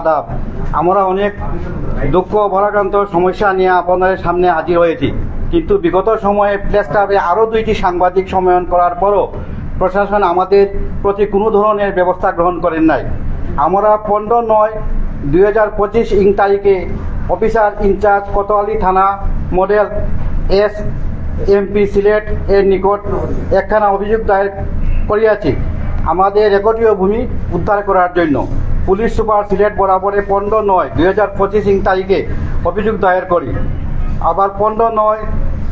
আদাব। আমরা অনেক দুঃখ, ভরাক্রান্ত সমস্যা নিয়ে আপনাদের সামনে হাজির হয়েছি। কিন্তু বিগত সময়ে প্রেস ক্লাবে আরও দুইটি সাংবাদিক সম্মেলন করার পরও প্রশাসন আমাদের প্রতি কোনো ধরনের ব্যবস্থা গ্রহণ করেন নাই। আমরা পনেরো নয় দুই হাজার পঁচিশ ইং তারিখে অফিসার ইনচার্জ কোতোয়ালি থানা মডেল এস এমপি সিলেট এর নিকট একখানা অভিযোগ দায়ের করিয়াছি। আমাদের রেকর্ডীয় ভূমি উদ্ধার করার জন্য। পুলিশ সুপার সিলেট বরাবরে পনেরো নয় দুই হাজার পঁচিশ ইং তারিখে অভিযোগ দায়ের করি। আবার পনেরো নয়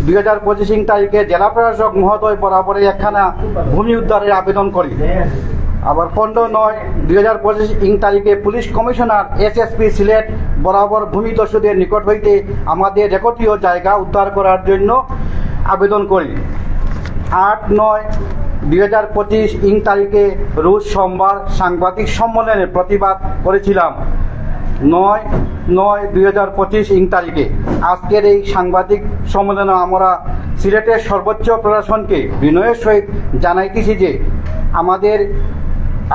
দুই হাজার পঁচিশ তারিখে জেলা প্রশাসক মহোদয় বরাবরে একখানা ভূমি উদ্ধারের আবেদন করি। আবার পনেরো নয় দুই হাজার পঁচিশ ইং তারিখে পুলিশ কমিশনার এসএসপি সিলেট বরাবর ভূমি দস্যুদের নিকট হইতে আমাদের রেকর্ডীয় জায়গা উদ্ধার করার জন্য আবেদন করি। আট নয় দুই হাজার পঁচিশ ইং তারিখে রোজ সোমবার সাংবাদিক সম্মেলনে প্রতিবাদ করেছিলাম। নয় নয়, দুই হাজার পঁচিশ ইং তারিখে। আজকের এই সাংবাদিক সম্মেলনে আমরা সিলেটের সর্বোচ্চ প্রশাসনকে বিনয়ের সহিত জানাইতেছি যে, আমাদের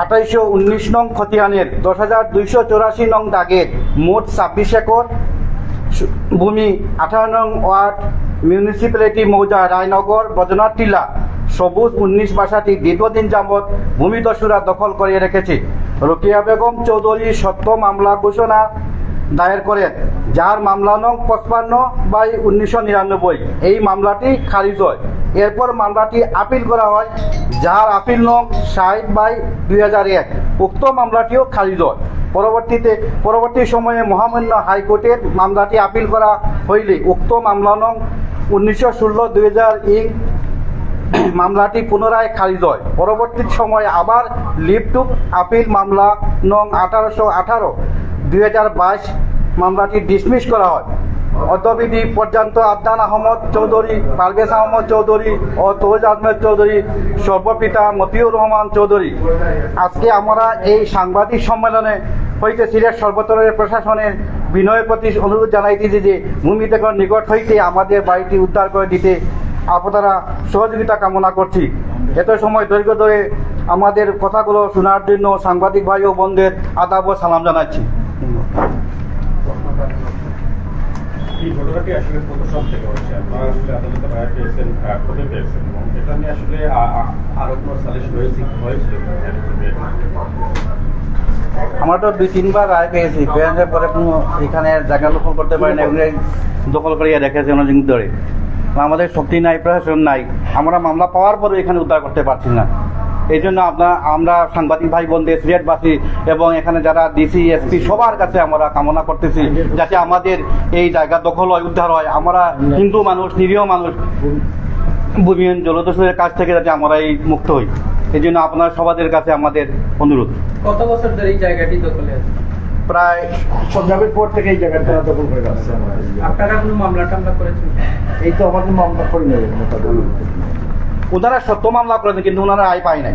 আঠাইশো উনিশ নং খতিয়ানের দশ হাজার দুইশো চৌরাশি নং দাগের মোট ছাব্বিশ একর ভূমি আঠারো নং ওয়ার্ড মিউনিসিপ্যালিটি মৌজা রায়নগর, বজনার টিলা সবুজ উনিশ বাসাটি দীর্ঘদিন যাবৎ ভূমিদস্যুরা দখল করে রেখেছে। রোকিয়া বেগম চৌধুরী সত্য মামলা ঘোষণা দায়ের করেন, যার মামলা নং পঁচপান্ন বাই উনিশশো নিরানব্বই। এই মামলাটি খারিজ হয়। এরপর মামলাটি আপিল করা হয়, যার আপিল নং ষাট বাই দুই হাজার এক। উক্ত মামলাটিও খারিজ হয়। পরবর্তীতে, পরবর্তী সময়ে মহামান্য হাইকোর্টের মামলাটি আপিল করা হইলে উক্ত মামলা নং উনিশশো ষোলো দুই হাজার ইং মামলাটি পুনরায় খারিজ হয়। পরবর্তী সময়ে আবার লিভ টু আপিল মামলা নং আঠারোশো আঠারো, দুই মামলাটি ডিসমিস করা হয়। অদ্যবিধি পর্যন্ত আদনান আহমদ চৌধুরী, পারভেজ আহমদ চৌধুরী ও তৌজ আহমেদ চৌধুরী, সর্বপিতা মতিউর রহমান চৌধুরী। আজকে আমরা এই সাংবাদিক সম্মেলনে হইতে সিলেট সর্বতরের প্রশাসনের বিনয়ের প্রতি অনুরোধ জানাইতেছি যে ভূমি নিকট হইতে আমাদের বাড়িটি উদ্ধার করে দিতে আপনারা সহযোগিতা কামনা করছি। এত সময় দৈর্ঘ্য ধরে আমাদের কথাগুলো শোনার জন্য সাংবাদিক ভাই ও বোনদের আদাব ও সালাম জানাচ্ছি। এই ঘটনাটি আসলে কত থেকে হচ্ছে? আপনারা আসলে আদালতে রায় পেয়েছেন কবে পেয়েছেন এবং এটা নিয়ে আসলে আ- আ- আরও কোনো সালিশ হয়েছে হয়েছিল আমরা তো দুই তিনবার রায় পেয়েছি। পেয়েছে পরে কোনো এখানে জায়গা দখল করতে পারি না এগুলো দখল করিয়া রেখেছে অনেকদিন ধরে। আমাদের শক্তি নাই, প্রশাসন নাই। আমরা মামলা পাওয়ার পরে এখানে উদ্ধার করতে পারছি না। এই জন্য আপনার আমরা সাংবাদিক ভাই বোনদের সিলেটবাসী এবং এখানে যারা ডিসি এসপি সবার কাছে আমরা কামনা করতেছি, যাতে আমাদের এই জায়গা দখল হয়, উদ্ধার হয়। আমরা হিন্দু মানুষ, নিরীহ মানুষ, ভূমিহীন জলদস্যুদের কাছ থেকে যাতে আমরা এই মুক্ত হই। এই জন্য আপনার সবাদের কাছে আমাদের অনুরোধ। কত বছর ধরে এই জায়গাটি দখলে আছে? প্রায় পঞ্জাবের পর থেকে এই জায়গাটা দখল করে রাখছে। আপনারা কোনো মামলা টামলা করেছেন? এই তো আমাদের মামলা করে নেবে ওনারা সত্য মামলা করেছেন কিন্তু ওনারা আয় পায় নাই।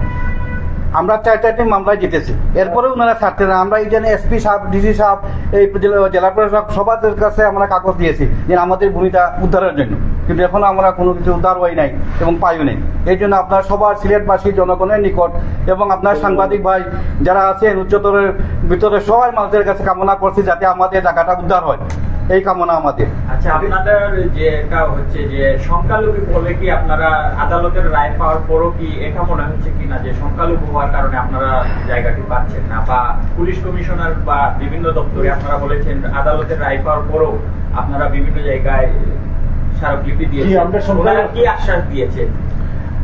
আমরা চার চারটি মামলায় জিতেছি। এরপরে ওনারা ছাড়তে না। আমরা এই জন্য এসপি সাহেব ডিসি সাহেব এই জেলা- জেলা প্রশাসক সবার কাছে আমরা কাগজ দিয়েছি যে আমাদের ভূমিটা উদ্ধারের জন্য। কিন্তু এখন আমরা কোনো কিছু উদ্ধার হই নাই এবং পাইও নেই। এই জন্য আপনার সবার সিলেটবাসী জনগণের নিকট এবং আপনার সাংবাদিক ভাই যারা আছেন উচ্চতরের ভিতরে সবাই মানুষের কাছে কামনা করছি যাতে আমাদের জায়গাটা উদ্ধার হয়। এই কামনা আমাদের। আচ্ছা আপনাদের যে এটা হচ্ছে যে সংখ্যালঘু বলে কি আপনারা আদালতের রায় পাওয়ার পরও কি এটা মনে হচ্ছে কিনা যে সংখ্যালঘু হওয়ার কারণে আপনারা জায়গাটি পাচ্ছেন না? বা পুলিশ কমিশনার বা বিভিন্ন দপ্তরে আপনারা বলেছেন আদালতের রায় পাওয়ার পরও আপনারা বিভিন্ন জায়গায় স্মারকলিপি কি আশ্বাস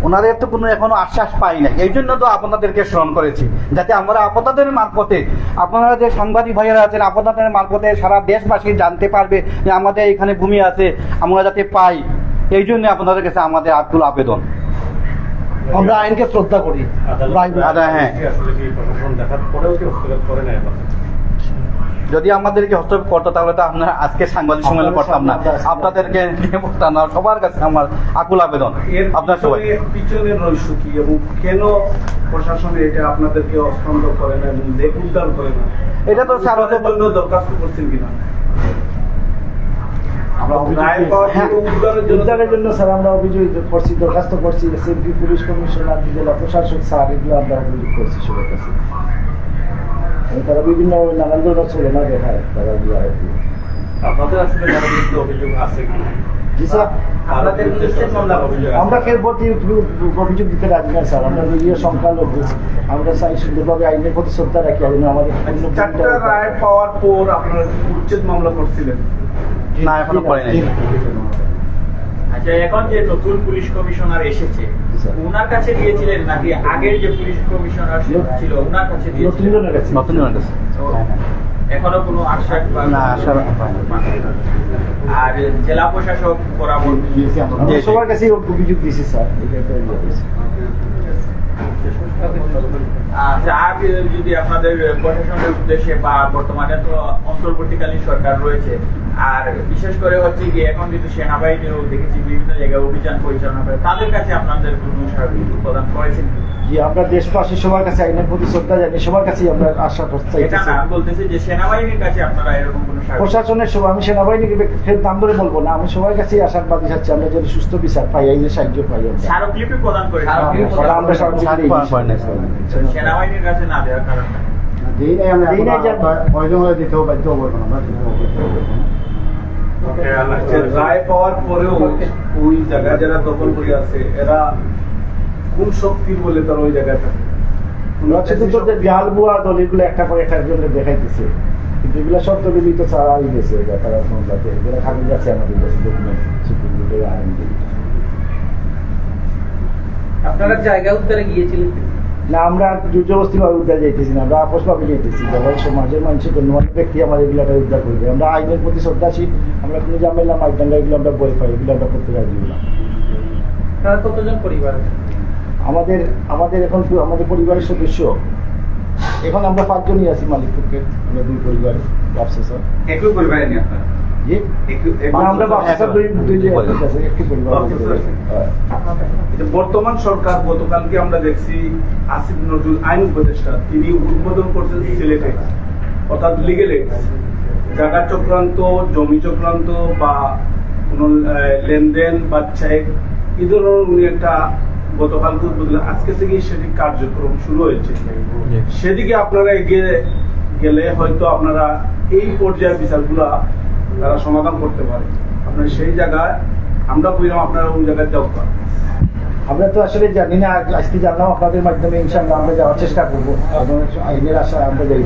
ওনাদের তো কোনো এখনও আশ্বাস পাই নাই এই জন্য তো আপনাদেরকে স্মরণ করেছি যাতে আমরা আপনাদের মারফতে আপনারা যে সাংবাদিক ভাইয়েরা আছেন আপনাদের মারফতে সারা দেশবাসী জানতে পারবে যে আমাদের এখানে ভূমি আছে আমরা যাতে পাই। এই জন্য আপনাদের কাছে আমাদের আকুল আবেদন। আমরা আইনকে শ্রদ্ধা করি। হ্যাঁ। যদি আমাদেরকে হস্তক্ষেপ করতো তাহলে তো আপনারা আজকে সাংবাদিক সম্মেলন করতাম না। আপনাদেরকে নিয়ে বলতাম না সবার কাছে আমার আকুল আবেদন। আপনার সবাই। পিছনের রহস্য কি এবং কেন প্রশাসন এটা আপনাদেরকে অস্পন্দ করে না এবং দেখ উদ্ধার করে না? এটা তো স্যার জন্য দরখাস্ত করছেন কিনা? আমরা হ্যাঁ। জন্য উদ্ধারের জন্য স্যার আমরা অভিযোগ করছি দরখাস্ত করছি। এসএমপি পুলিশ কমিশনার জেলা প্রশাসক স্যার এগুলো আমরা অভিযোগ করছি সবার কাছে। তারা বিভিন্ন নানান ধরনের ছলনা দেখায় তারা দিয়ে আর কি। আপনাদের আসলে অভিযোগ আছে কি? জি স্যার। আপনাদের বিরুদ্ধে মামলা অভিযোগ আমরা এর অভিযোগ দিতে রাজি না স্যার। আমরা নিজের সংখ্যালঘু আমরা চাই সুন্দরভাবে আইনের প্রতি শ্রদ্ধা রাখি আর আমাদের চারটা রায় পাওয়ার পর আপনারা উচ্ছেদ মামলা করছিলেন? না এখনও নাই আচ্ছা এখন যে নতুন পুলিশ কমিশনার এসেছে স্যার। ওনার কাছে দিয়েছিলেন নাকি আগের যে পুলিশ কমিশনার ছিল ওনার কাছে দিয়েছিলেন জনের কাছে নতুন কাছে। এখনও কোনো আশ্বাস বা না, আশ্বাস আর জেলা প্রশাসক বরাবর আমরা জি, জি। সবার কাছে অভিযোগ দিয়েছি স্যার একটা ইয়ে। আচ্ছা আর যদি আপনাদের প্রশাসনের উদ্দেশ্যে বা বর্তমানে তো অন্তর্বর্তীকালীন সরকার রয়েছে আর বিশেষ করে হচ্ছে কি এখন কিন্তু সেনাবাহিনীও দেখেছি বিভিন্ন জায়গায় অভিযান পরিচালনা করে তাদের কাছে আপনাদের কোনো সাহায্য প্রদান করেছেন? যে আমরা দেশবাসী সবার কাছে আইনের প্রতি শ্রদ্ধা জানি সবার কাছেই আমরা আশা করতে এটা না আমি বলতেছি যে সেনাবাহিনীর কাছে আপনারা এরকম কোনো প্রশাসনের সবাই আমি সেনাবাহিনীকে ফের দাম ধরে বলব না আমি সবার কাছেই আশাবাদী চাচ্ছি আমরা যদি সুস্থ বিচার পাই আইনের সাহায্য পাই আমরা। স্মারকলিপি প্রদান করে আমরা- আমরা সেনাবাহিনীর কাছে না দেওয়ার কারণ দিই নাই যে- যে রায় পাওয়ার পরেও ওই জায়গা যারা দখল করে আছে এরা কোন শক্তির বলে তারা ওই জায়গায় থাকে? জাল বুয়া দলিলগুলো একটা পর একটা জন্য দেখাইতেছে। কিন্তু এগুলো সব দলিলই তো ছাড়াই গেছে তারা সংখ্যাতে এগুলো খালি যাচ্ছে আমাদের কাছে ডকুমেন্ট সুপ্রিম কোর্টে আইন আপনারা জায়গা উদ্ধারে গিয়েছিলেন না আমরা জুজবস্তি ভাবে উদ্ধার যাইতেছি না আমরা আপোষ ভাবে যাইতেছি। যারা সমাজের মানুষের গণ্যমান্য ব্যক্তি আমাদের এগুলো একটা উদ্ধার করবে। আমরা আইনের প্রতি শ্রদ্ধাশীল আমরা কোনো ঝামেলা মাইদাঙ্গা এগুলো আমরা বই পাই এগুলো আমরা করতে রাজি না। কতজন পরিবার? আমাদের আমাদের এখন আমাদের পরিবারের সদস্য এখন আমরা পাঁচজনই আছি মালিকপুরকে আমরা দুই পরিবার ব্যবসা স্যার একই পরিবারে নিয়ে আপনারা? জি না, আমরা ব্যবসা স্যার দুই দুই যে পরিবার। আছে, একটি পরিবার ব্যবসা স্যার। হ্যাঁ। এটা বর্তমান সরকার গতকালকে আমরা দেখছি আসিফ নজরুল আইন উপদেষ্টা তিনি উদ্বোধন করছেন সিলেটে অর্থাৎ লিগেল জায়গা চক্রান্ত জমি চক্রান্ত বা কোনো লেনদেন বা চেক এই ধরনের উনি একটা গতকালকে উদ্বোধন আজকে থেকে সেটি কার্যক্রম শুরু হয়েছে সেদিকে আপনারা এগিয়ে গেলে হয়তো আপনারা এই পর্যায়ের বিচারগুলা তারা সমাধান করতে পারে। আপনার সেই জায়গায় আমরা বুঝলাম আপনারা ওই জায়গায় যাও আমরা তো আসলে জানি না আজকে জানলাম আপনাদের মাধ্যমে ইনশাল্লাহ আমরা যাওয়ার চেষ্টা করব। আইনের আশা আমরা যাই।